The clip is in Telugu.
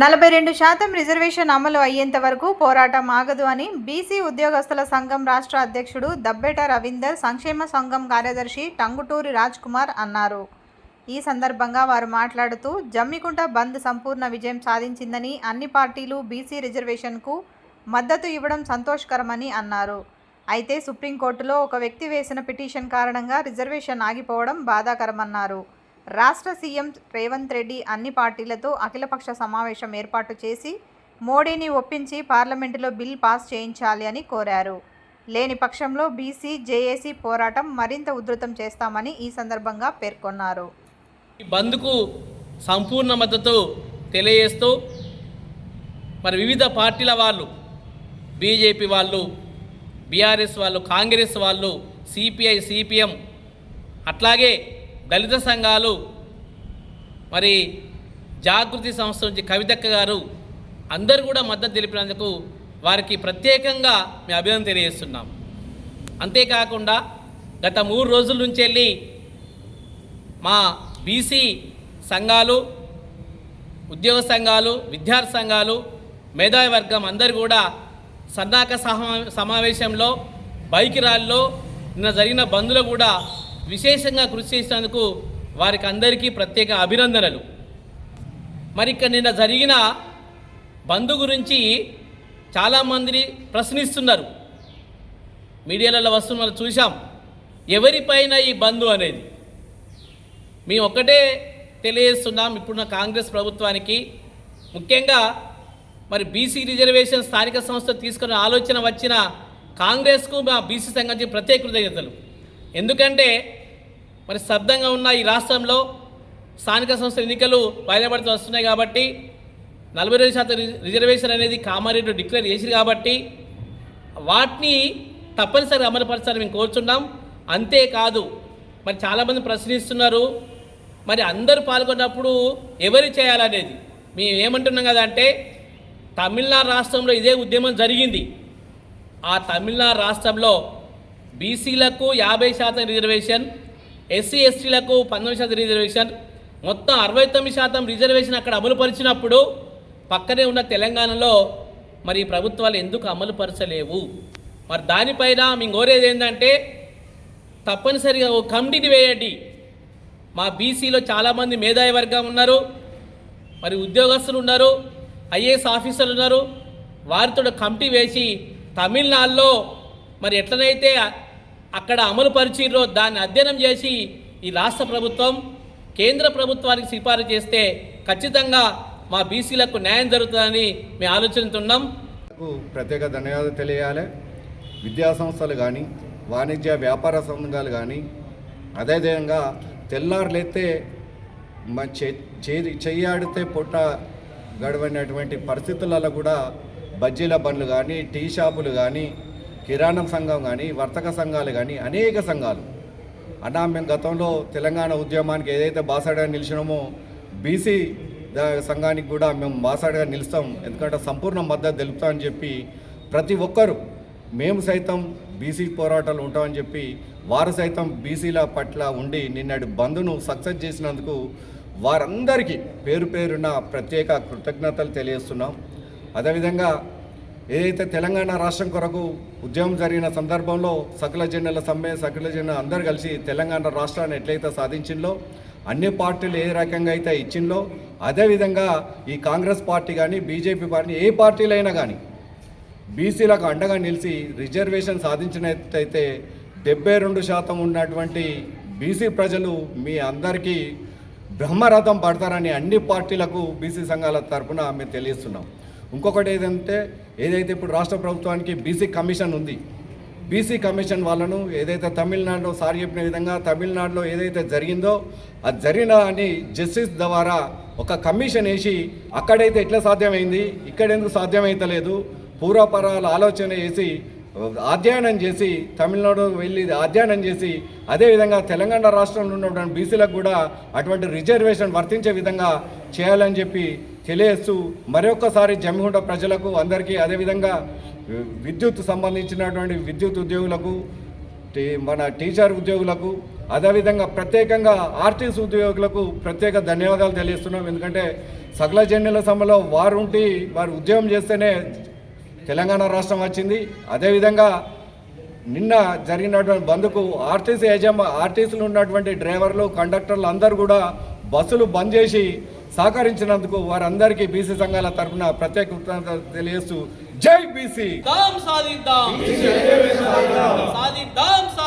నలభై రెండు శాతం రిజర్వేషన్ అమలు అయ్యేంత వరకు పోరాటం ఆగదు అని బీసీ ఉద్యోగస్తుల సంఘం రాష్ట్ర అధ్యక్షుడు దబ్బేట రవీందర్ సంక్షేమ సంఘం కార్యదర్శి టంగుటూరి రాజ్ కుమార్ అన్నారు. ఈ సందర్భంగా వారు మాట్లాడుతూ జమ్మికుంట బంద్ సంపూర్ణ విజయం సాధించిందని అన్ని పార్టీలు బీసీ రిజర్వేషన్కు మద్దతు ఇవ్వడం సంతోషకరమని అన్నారు. అయితే సుప్రీంకోర్టులో ఒక వ్యక్తి వేసిన పిటిషన్ కారణంగా రిజర్వేషన్ ఆగిపోవడం బాధాకరమన్నారు. రాష్ట్ర సీఎం రేవంత్ రెడ్డి అన్ని పార్టీలతో అఖిలపక్ష సమావేశం ఏర్పాటు చేసి మోడీని ఒప్పించి పార్లమెంటులో బిల్ పాస్ చేయించాలి అని కోరారు. లేని పక్షంలో బీసీ జేఏసీ పోరాటం మరింత ఉధృతం చేస్తామని ఈ సందర్భంగా పేర్కొన్నారు. ఈ బంద్కు సంపూర్ణ మద్దతు తెలియజేస్తూ మరి వివిధ పార్టీల వాళ్ళు బీజేపీ వాళ్ళు బీఆర్ఎస్ వాళ్ళు కాంగ్రెస్ వాళ్ళు సిపిఐ సిపిఎం అట్లాగే దళిత సంఘాలు మరి జాగృతి సంస్థ నుంచి కవితక్క గారు అందరూ కూడా మద్దతు తెలిపినందుకు వారికి ప్రత్యేకంగా మేము అభినందన తెలియజేస్తున్నాం. అంతేకాకుండా గత మూడు రోజుల నుంచి వెళ్ళి మా బీసీ సంఘాలు ఉద్యోగ సంఘాలు విద్యార్థి సంఘాలు మేధావి వర్గం అందరు కూడా సన్నాహక సమా సమావేశంలో బైక్ ర్యాలీలో నిన్న జరిగిన బంద్లో కూడా విశేషంగా కృషి చేసినందుకు వారికి అందరికీ ప్రత్యేక అభినందనలు. మరి ఇక్కడ నిన్న జరిగిన బంధు గురించి చాలామంది ప్రశ్నిస్తున్నారు. మీడియాలలో వస్తున్న మనం చూసాం ఎవరిపైన ఈ బంధు అనేది? మేము ఒక్కటే తెలియజేస్తున్నాం ఇప్పుడున్న కాంగ్రెస్ ప్రభుత్వానికి. ముఖ్యంగా మరి బీసీ రిజర్వేషన్ స్థానిక సంస్థ తీసుకున్న ఆలోచన వచ్చిన కాంగ్రెస్కు మా బీసీ సంఘానికి ప్రత్యేక కృతజ్ఞతలు. ఎందుకంటే మరి శబ్దంగా ఉన్న ఈ రాష్ట్రంలో స్థానిక సంస్థల ఎన్నికలు వాయిదాపడుతూ వస్తున్నాయి కాబట్టి నలభై రెండు శాతం రిజర్వేషన్ అనేది కామారెడ్డి డిక్లేర్ చేసింది కాబట్టి వాటిని తప్పనిసరిగా అమలుపరచాలని మేము కోరుచున్నాం. అంతేకాదు మరి చాలామంది ప్రశ్నిస్తున్నారు మరి అందరూ పాల్గొన్నప్పుడు ఎవరు చేయాలనేది? మేము ఏమంటున్నాం కదా అంటే తమిళనాడు రాష్ట్రంలో ఇదే ఉద్యమం జరిగింది. ఆ తమిళనాడు రాష్ట్రంలో బీసీలకు యాభై శాతం రిజర్వేషన్ ఎస్సీ ఎస్టీలకు పంతొమ్మిది శాతం రిజర్వేషన్. మొత్తం అరవై తొమ్మిది శాతం రిజర్వేషన్ అక్కడ అమలుపరిచినప్పుడు పక్కనే ఉన్న తెలంగాణలో మరి ప్రభుత్వాలు ఎందుకు అమలుపరచలేవు మరి దానిపైన మేము కోరేది ఏంటంటే తప్పనిసరిగా ఓ కమిటీని వేయండి. మా బీసీలో చాలామంది మేధావి వర్గం ఉన్నారు మరి ఉద్యోగస్తులు ఉన్నారు ఐఏఎస్ ఆఫీసర్లు ఉన్నారు. వారితో కమిటీ వేసి తమిళనాడులో మరి ఎట్లనైతే అక్కడ అమలు పరిచిర్రో దాన్ని అధ్యయనం చేసి ఈ రాష్ట్ర ప్రభుత్వం కేంద్ర ప్రభుత్వానికి సిఫారసు చేస్తే ఖచ్చితంగా మా బీసీలకు న్యాయం జరుగుతుందని మేము ఆలోచిస్తున్నాం ప్రత్యేక ధన్యవాదాలు తెలియాలి. విద్యా సంస్థలు కానీ వాణిజ్య వ్యాపార సంఘాలు కానీ అదేవిధంగా తెల్లారులైతే మా చే చేది చెయ్యాడితే పొట్ట గడవనటువంటి పరిస్థితులలో కూడా బజ్జీల బండ్లు కానీ టీ షాపులు కానీ కిరాణం సంఘం కానీ వర్తక సంఘాలు కానీ అనేక సంఘాలు. అన్నా మేము గతంలో తెలంగాణ ఉద్యమానికి ఏదైతే బాసాడగా నిలిచినామో బీసీ సంఘానికి కూడా మేము బాసాడగా నిలుస్తాం. ఎందుకంటే సంపూర్ణ మద్దతు తెలుపుతామని చెప్పి ప్రతి ఒక్కరు మేము సైతం బీసీ పోరాటాలు ఉంటామని చెప్పి వారు సైతం బీసీల పట్ల ఉండి నిన్నటి బంధును సక్సెస్ చేసినందుకు వారందరికీ పేరు పేరున ప్రత్యేక కృతజ్ఞతలు తెలియజేస్తున్నాం. అదేవిధంగా ఏదైతే తెలంగాణ రాష్ట్రం కొరకు ఉద్యమం జరిగిన సందర్భంలో సకల జనుల సమ్మె సకల జనులు అందరు కలిసి తెలంగాణ రాష్ట్రాన్ని ఎట్లయితే సాధించిందో అన్ని పార్టీలు ఏ రకంగా అయితే ఇచ్చిందో అదేవిధంగా ఈ కాంగ్రెస్ పార్టీ కానీ బీజేపీ పార్టీ ఏ పార్టీలైనా కానీ బీసీలకు అండగా నిలిచి రిజర్వేషన్ సాధించినట్టయితే డెబ్బై రెండు శాతం ఉన్నటువంటి బీసీ ప్రజలు మీ అందరికీ బ్రహ్మరథం పడతారని అన్ని పార్టీలకు బీసీ సంఘాల తరఫున మేము తెలియజేస్తున్నాం. ఇంకొకటి ఏదంటే ఏదైతే ఇప్పుడు రాష్ట్ర ప్రభుత్వానికి బీసీ కమిషన్ ఉంది బీసీ కమిషన్ వాళ్ళను ఏదైతే తమిళనాడులో సార్ చెప్పిన విధంగా తమిళనాడులో ఏదైతే జరిగిందో అది జరిగిన అని జస్టిస్ ద్వారా ఒక కమిషన్ వేసి అక్కడైతే ఎట్లా సాధ్యమైంది ఇక్కడ ఎందుకు సాధ్యమైతలేదు పూర్వపరాల ఆలోచన చేసి అధ్యయనం చేసి తమిళనాడు వెళ్ళి అధ్యయనం చేసి అదేవిధంగా తెలంగాణ రాష్ట్రంలో ఉన్నటువంటి బీసీలకు కూడా అటువంటి రిజర్వేషన్ వర్తించే విధంగా చేయాలని చెప్పి తెలియస్తూ మరొకసారి జమ్మిగుంట ప్రజలకు అందరికీ అదేవిధంగా విద్యుత్ సంబంధించినటువంటి విద్యుత్ ఉద్యోగులకు మన టీచర్ ఉద్యోగులకు అదేవిధంగా ప్రత్యేకంగా ఆర్టీసీ ఉద్యోగులకు ప్రత్యేక ధన్యవాదాలు తెలియస్తున్నాం ఎందుకంటే సకల జన్యుల సభలో వారు ఉండి వారు ఉద్యోగం చేస్తేనే తెలంగాణ రాష్ట్రం వచ్చింది. అదేవిధంగా నిన్న జరిగినటువంటి బంద్కు ఆర్టీసీ యజమా ఆర్టీసీలో ఉన్నటువంటి డ్రైవర్లు కండక్టర్లు అందరూ కూడా బస్సులు బంద్ చేసి సహకరించినందుకు వారందరికీ బీసీ సంఘాల తరఫున ప్రత్యేక కృతజ్ఞతలు తెలియజేస్తూ జై బీసీ. సాధిద్దాం. సాధిద్దాం.